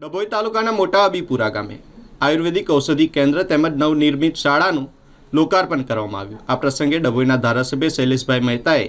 ડભોઈ તાલુકાના મોટા અબીપુરા ગામે આયુર્વેદિક ઔષધિ કેન્દ્ર તેમજ નવનિર્મિત શાળાનું લોકાર્પણ કરવામાં આવ્યું. આ પ્રસંગે ડભોઈના ધારાસભ્ય શૈલેષભાઈ મહેતાએ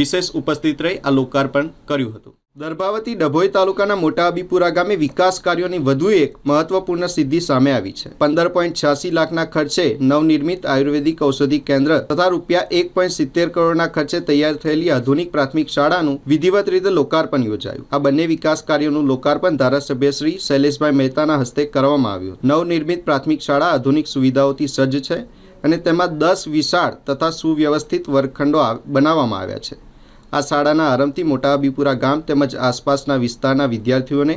વિશેષ ઉપસ્થિત રહી આ લોકાર્પણ કર્યું હતું. દર્ભાવતી ડભોઈ તાલુકાના મોટા અબીપુરા ગામે વિકાસ કાર્યોની વધુ એક મહત્વપૂર્ણ સિદ્ધિ સામે આવી છે. પંદર પોઈન્ટ છ્યાસી લાખના ખર્ચે નવનિર્મિત આયુર્વેદિક ઔષધિ કેન્દ્ર તથા રૂપિયા એક પોઈન્ટ સિત્તેર કરોડના ખર્ચે તૈયાર થયેલી આધુનિક પ્રાથમિક શાળાનું વિધિવત રીતે લોકાર્પણ યોજાયું. આ બંને વિકાસ કાર્યોનું લોકાર્પણ ધારાસભ્ય શ્રી શૈલેષભાઈ મહેતાના હસ્તે કરવામાં આવ્યું. નવનિર્મિત પ્રાથમિક શાળા આધુનિક સુવિધાઓથી સજ્જ છે અને તેમાં દસ વિશાળ તથા સુવ્યવસ્થિત વર્ગખંડો બનાવવામાં આવ્યા છે. આ શાળાના આરંભથી મોટા અબીપુરા ગામ તેમજ આસપાસના વિસ્તારના વિદ્યાર્થીઓને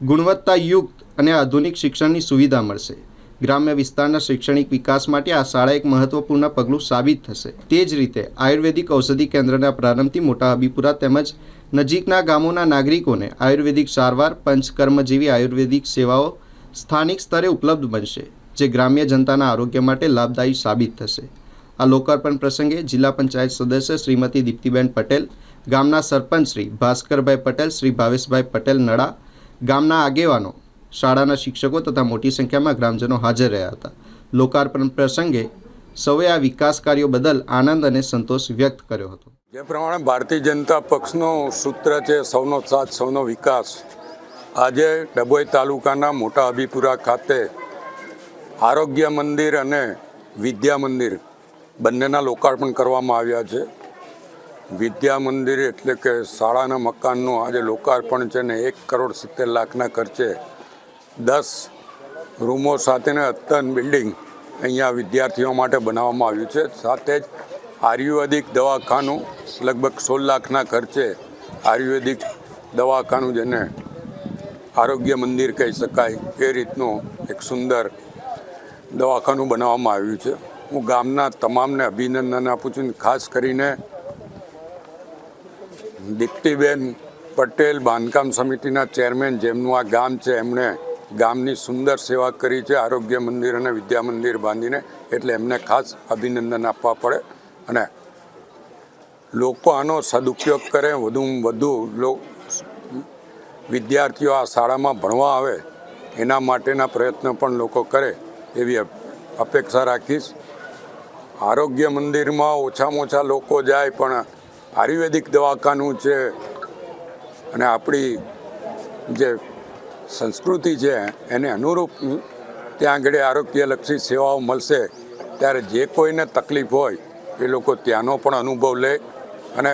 ગુણવત્તાયુક્ત અને આધુનિક શિક્ષણની સુવિધા મળશે. ગ્રામ્ય વિસ્તારના શૈક્ષણિક વિકાસ માટે આ શાળા એક મહત્વપૂર્ણ પગલું સાબિત થશે. તે જ રીતે આયુર્વેદિક ઔષધિ કેન્દ્રના પ્રારંભથી મોટા અબીપુરા તેમજ નજીકના ગામોના નાગરિકોને આયુર્વેદિક સારવાર પંચકર્મ જેવી આયુર્વેદિક સેવાઓ સ્થાનિક સ્તરે ઉપલબ્ધ બનશે, જે ગ્રામ્ય જનતાના આરોગ્ય માટે લાભદાયી સાબિત થશે. આ લોકાર્પણ પ્રસંગે જિલ્લા પંચાયત સદસ્ય શ્રીમતી દીપ્તિબેન પટેલ, ગામના સરપંચ શ્રી ભાસ્કરભાઈ પટેલ, શ્રી ભાવેશભાઈ પટેલ નડા, ગામના આગેવાનો, શાળાના શિક્ષકો તથા મોટી સંખ્યામાં ગ્રામજનો હાજર રહ્યા હતા. લોકાર્પણ પ્રસંગે સૌએ આ વિકાસ કાર્યો બદલ આનંદ અને સંતોષ વ્યક્ત કર્યો હતો. જે પ્રમાણે ભારતીય જનતા પક્ષનો સૂત્ર છે સૌનો સાથ, સૌનો વિકાસ. આજે ડભોઈ તાલુકાના મોટા અભીપુરા ખાતે આરોગ્ય મંદિર અને વિદ્યા મંદિર બંનેના લોકાર્પણ કરવામાં આવ્યા છે. વિદ્યા મંદિર એટલે કે શાળાના મકાનનું આજે લોકાર્પણ છે ને એક કરોડ સિત્તેર લાખના ખર્ચે દસ રૂમો સાથેને અત્તન બિલ્ડિંગ અહીંયા વિદ્યાર્થીઓ માટે બનાવવામાં આવ્યું છે. સાથે જ આયુર્વેદિક દવાખાનું લગભગ સોળ લાખના ખર્ચે આયુર્વેદિક દવાખાનું જેને આરોગ્ય મંદિર કહી શકાય એ રીતનું એક સુંદર દવાખાનું બનાવવામાં આવ્યું છે. હું ગામના તમામને અભિનંદન આપું છું ખાસ કરીને દીપ્તિબેન પટેલ બાંધકામ સમિતિના ચેરમેન જેમનું આ ગામ છે, એમણે ગામની સુંદર સેવા કરી છે, આરોગ્ય મંદિર અને વિદ્યા મંદિર બાંધીને, એટલે એમને ખાસ અભિનંદન આપવા પડે. અને લોકો આનો સદુપયોગ કરે વધુમાં વધુ વિદ્યાર્થીઓ આ શાળામાં ભણવા આવે, એના માટેના પ્રયત્ન પણ લોકો કરે, એવી અપેક્ષા રાખીશ. આરોગ્ય મંદિરમાં ઓછામાં ઓછા લોકો જાય, પણ આયુર્વેદિક દવાખાનું છે અને આપણી જે સંસ્કૃતિ છે એને અનુરૂપ ત્યાં આગળ આરોગ્યલક્ષી સેવાઓ મળશે. ત્યારે જે કોઈને તકલીફ હોય, એ લોકો ત્યાંનો પણ અનુભવ લે અને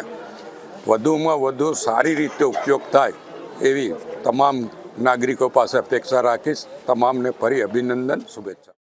વધુમાં વધુ સારી રીતે ઉપયોગ થાય એવી તમામ નાગરિકો પાસે અપેક્ષા રાખીશ. તમામને ફરી અભિનંદન, શુભેચ્છા.